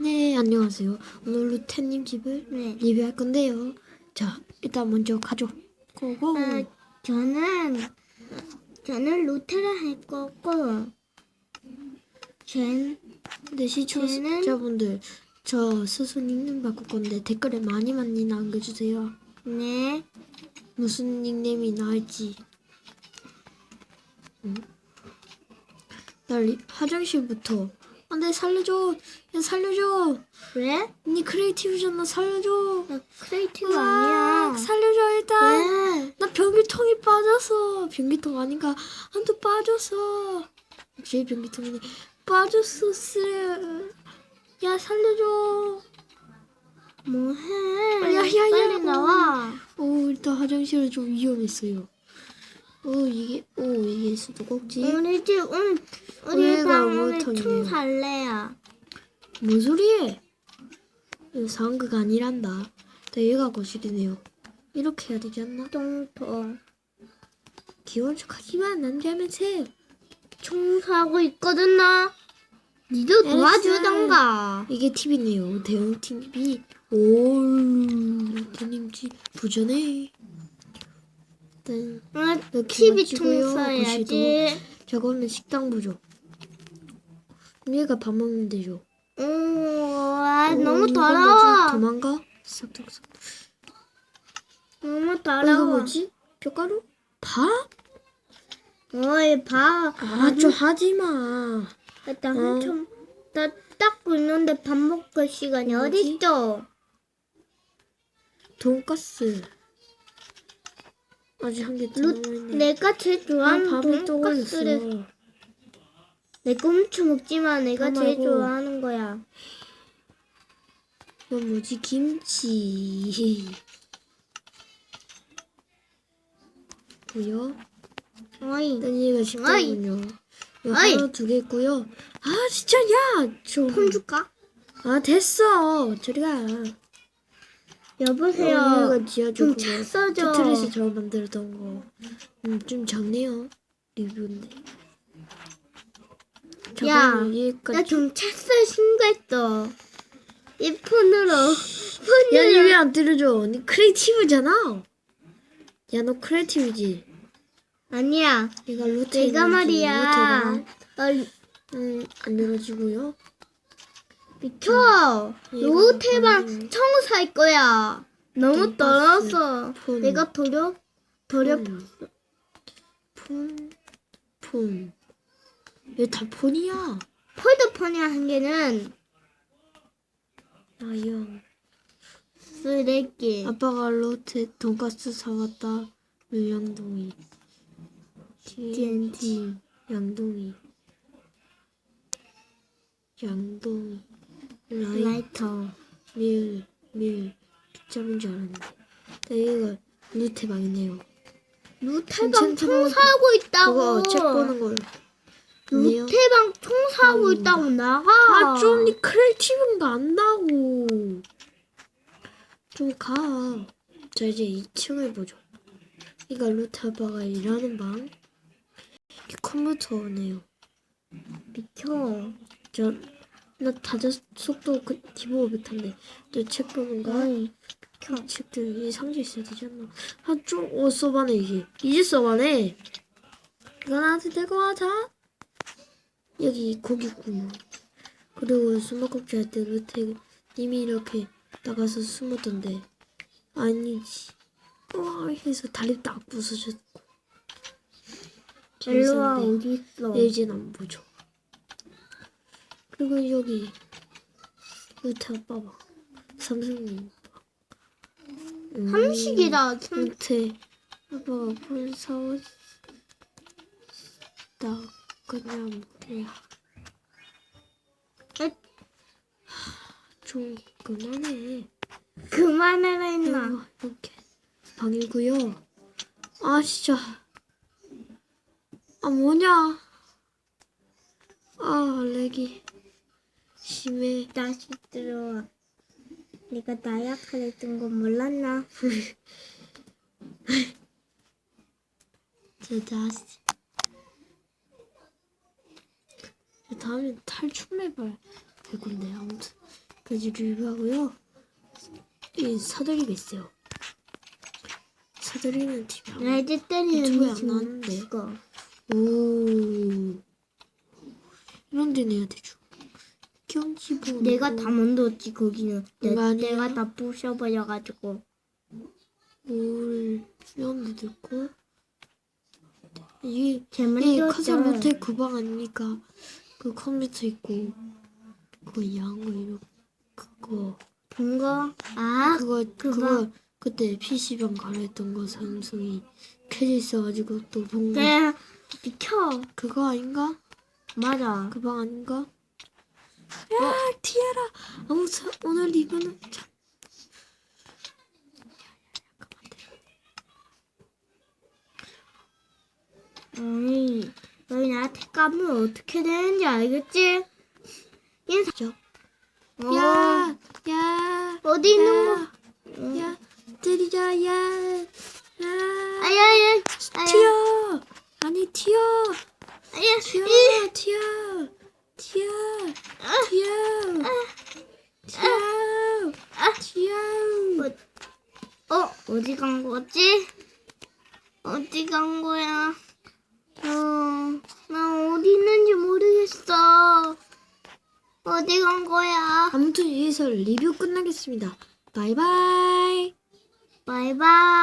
네, 안녕하세요. 오늘 루테님 집을 네. 리뷰할 건데요. 자, 일단 먼저 가죠. 고고. 아, 저는 저는 루테를 할 거고 쟨 네, 시청자분들, 저 스스 닉네임 바꿀 건데 댓글에 많이 많이 남겨주세요. 네. 무슨 닉네임이 나을지. 응? 나 리, 화장실부터. 안 돼, 살려줘. 야, 살려줘. 왜? 니 크리에이티브잖아, 살려줘. 나 크리에이티브 으악, 아니야. 살려줘, 일단. 왜? 나 변기통이 빠졌어. 변기통 아닌가? 한도 빠졌어. 제 변기통이네. 빠졌어, 쓰. 야, 살려줘. 뭐해? 야, 야, 야, 빨리 야. 나와. 오, 일단 화장실은 좀 위험했어요. 오, 이게, 오, 이게 수도꼭지? 우리 집 오늘 우리 오늘가 방 오늘 워터이네요. 총 살래야. 뭔 소리해? 이거 상극 아니란다. 나 얘가 거실이네요. 이렇게 해야 되지 않나? 똥통. 귀여운 척 하지만 안 되면서. 청소하고 있거든 나. 니도 도와주던가. 이게 TV네요. 대형 TV. 오, 대님 집 부전해. 오늘 이렇게 TV. 청소해야지. 저거는 식당. 그럼 얘가 밥 먹는 데죠. 오, 아, 오, 너무 이거 더러워. 도망가? 싹둑싹. 너무 어, 이거 더러워. 뭐지? 뼈가루? 밥? 어이 봐. 아, 좀 하지 마. 나 어. 한참 나 닦고 있는데 밥 먹을 시간이? 어디 있어? 돈가스. 아직 한 개 더 루, 남아있네. 내가 제일 좋아하는 아, 밥을 또 돈가스를. 내가 엄청 먹지만 내가 밥 제일 말고. 좋아하는 거야. 이건 뭐지? 김치. 뭐요? 어이, 일단 얘가. 이거 어이. 하나 두 개 있고요. 아 진짜 야! 좀. 폰 줄까? 아 됐어. 저리 가. 여보세요. 어, 좀 써줘. 테트리스 저 만들던 거. 음, 좀 작네요. 리뷰인데. 야. 나 경찰서에 신고했어. 이 폰으로. 야, 폰으로. 니왜안 때려줘? 니 크리에이티브잖아. 야, 너 크리에이티브지? 아니야. 얘가 루테. 내가 말이야. 나 음, 안 열어지고요. 비켜. 얘가 로테방 음. 청소할 거야. 너무. 폰. 내가 더려 더려 폰. 폰. 폰. 얘다 폰이야. 폴더폰이야 한 개는 아영. 쓰레기. 아빠가 로테 돈가스 사왔다. 밀양동이. TNT. 양동이. 양동이. 라이. 라이터. 밀. 밀. 빗자루인 줄 알았는데. 여기가 루테방이네요. 루테방 괜찮다고 청소하고 있다고. 그거 책 보는 걸. 네요? 루테방 청소하고 음. 있다고 나가. 아, 좀, 니 크리에이티브가 안다고. 좀 가. 자, 이제 2층을 보죠. 이가 루트 아빠가 일하는 방. 이 컴퓨터네요. 비켜. 저, 나 다저 속도 그 기본 500인데, 저책 보는 거. 어이. 이 책들, 이 상자 있어야 되지 않나? 아, 좀, 어, 써봐네, 이게. 이제 써봐네. 이거 나한테 대고 하자. 여기 고기 구멍. 그리고 수목꼭지 할 때 루테 님이 이렇게 나가서 숨었던데. 아니지. 와, 해서 다리 딱 부서졌고. 재밌었는데. 어디 있어? 네, 이제는 안 보죠. 그리고 여기 루테 아빠 봐. 삼성님 봐. 음, 삼식이다. 삼- 루테 아빠가 폰 사왔다. 그냥 뭐야. 에? 좀 그만해. 그만해라 했나? 이거 이렇게 방이고요. 아 진짜. 아 뭐냐? 아 렉이 심해. 다시 들어와. 내가 나약하랬던 건 몰랐나? 저 다시. 다음에 탈출해봐야 될 건데 아무튼 까지 리뷰하고요. 이 사다리가 있어요. 사다리는 TV 안나 이제 때리는 유튜브에 안 나왔는데. 오. 이런 데 내야 되죠. 경치 보는 내가 거. 다 만들었지 거기는. 내, 이거 아니야? 내가 다 부셔버려가지고. 뭘 이런 데도 있고. 이게 제 이. 카사 모텔 그방 아닙니까? 그 컴퓨터 있고 그거 양거 이런 그거 본거 아 그거 그거. 그거 그때 PC방 가려 했던 거 삼성이 켜져 있어가지고 또 본거 그래 비켜. 그거 아닌가? 맞아. 그 방 아닌가? 야 티아라 아무 사, 오늘 리뷰는 참 아니 너희 나한테 까면 어떻게 되는지 알겠지? 인사. 죠 어, 야, 야, 어디 있는 야, 거? 야, 때리자, 야, 야, 아야 야. 튀어, 아니 튀어, 아야. 튀어, 튀어, 튀어, 튀어, 튀어. 어 어디 간 거지? 어디 간 거야? 어, 나 어디 있는지 모르겠어. 어디 간 거야? 아무튼 여기서 리뷰 끝나겠습니다. 바이바이. 바이바이.